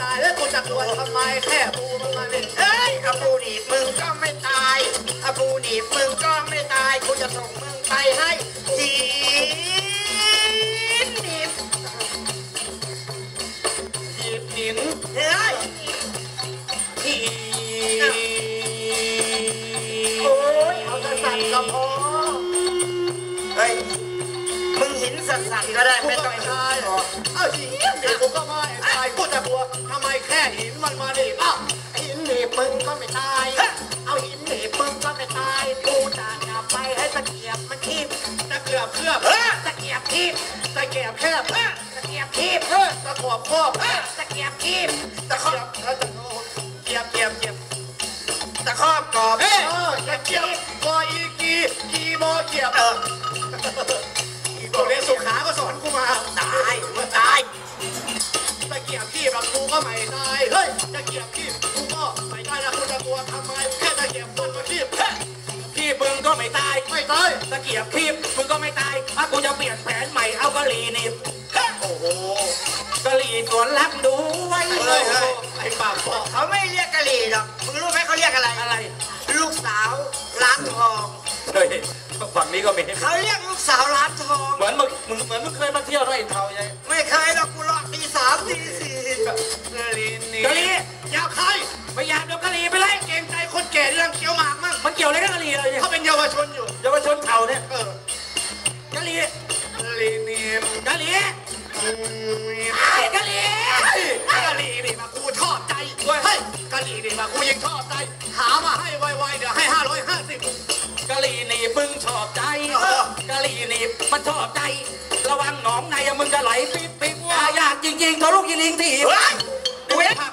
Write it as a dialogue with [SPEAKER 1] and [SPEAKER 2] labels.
[SPEAKER 1] ตายแล้วกูจะกลัวทำไมแค่ปูมันมาเนี่ย
[SPEAKER 2] เอ้ยอาบูหนีบมึงก็ไม่ตายอาบูหนีบมึงก็ไม่ตายกูจะส่งมึงไปให้จีนหนีบ
[SPEAKER 1] หยิบหิน
[SPEAKER 2] เฮ้ย
[SPEAKER 1] ที
[SPEAKER 2] โอ้ยเอาแต่สั่นก็พอเฮ้ยมึงหินสั่นๆก็ได้
[SPEAKER 1] กู
[SPEAKER 2] ไม่
[SPEAKER 1] ก็
[SPEAKER 2] ต้อง
[SPEAKER 1] ไม่
[SPEAKER 2] ตา
[SPEAKER 1] ตายยหรอกเอ้าหินหนีบกูก็ไม่ ตายกูจะกลัวทำไมแค่หินมันมาดิอ้าวหินหนีบมึงก็ไม่ตาย เอาหินหนีบมึงก็ไม่ตายกูจะกลับไปให้ตะเกียบมันคีบตะเกียบเคลือบ
[SPEAKER 2] เฮ้ย
[SPEAKER 1] ตะเกียบคีบตะเกียบแคบ
[SPEAKER 2] ตะเกียบคีบ
[SPEAKER 1] เออตะขวบครอบ
[SPEAKER 2] ตะเกียบคีบ
[SPEAKER 1] ตะ
[SPEAKER 2] ย
[SPEAKER 1] บขี้แบบกูก็ไม่ได้เฮ้ยตะเกียบขี้กูก็ไม่ได้แล้วกูจะกลัวทำไมแค่ตะเกียบต้นมาขี้
[SPEAKER 3] คีบมึงก็ไม่ตาย
[SPEAKER 1] ไม่ตาย
[SPEAKER 3] ตะเกียบคีบมึงก็ไม่ตายถ้ากูจะเปลี่ยนแผนใหม่เอากะหรี่หนี่
[SPEAKER 1] โอ้โห
[SPEAKER 3] กะหรี่สวนรักดูไว้
[SPEAKER 1] เฮ้ยเฮ้ยไอ้ปากบอก
[SPEAKER 2] เขาไม่เรียกกะหรี่หรอกมึงรู้ไหมเขาเรียกอะไร
[SPEAKER 3] อะไร
[SPEAKER 2] ลูกสาวร้านทอง
[SPEAKER 3] เฮ้ยฝั่งนี้ก็มี
[SPEAKER 2] เขาเรียกลูกสาวร้านทอง
[SPEAKER 3] เหมือนมึงมึงเหมือนมึงเคยมาเที่ยวด้วยไอ้เทาใช่
[SPEAKER 1] ชนอยู่
[SPEAKER 3] เยาวชนเทาเนี่ย
[SPEAKER 1] เออกะ
[SPEAKER 3] หรี่
[SPEAKER 1] เกลีนี่
[SPEAKER 3] กะหรี่ไอ้กะหรี่
[SPEAKER 1] กะหรี่นี่มากูชอบใจเฮ้ยกะหรี่นี่มากูยังชอบใจ หามาให้ไวๆเดี๋ยวให้ห้าร้อยห้าสิบ
[SPEAKER 3] กะหรี่หนี่มึงชอบใจกะหรี่หนี่มันชอบใจ ระวังหนองในอะมึงจะไหลปิ๊บปิ๊บอยากจริงๆเขาลูกยิงลิงถีบ
[SPEAKER 2] เฮ้ย
[SPEAKER 3] ดูไอ้ผัก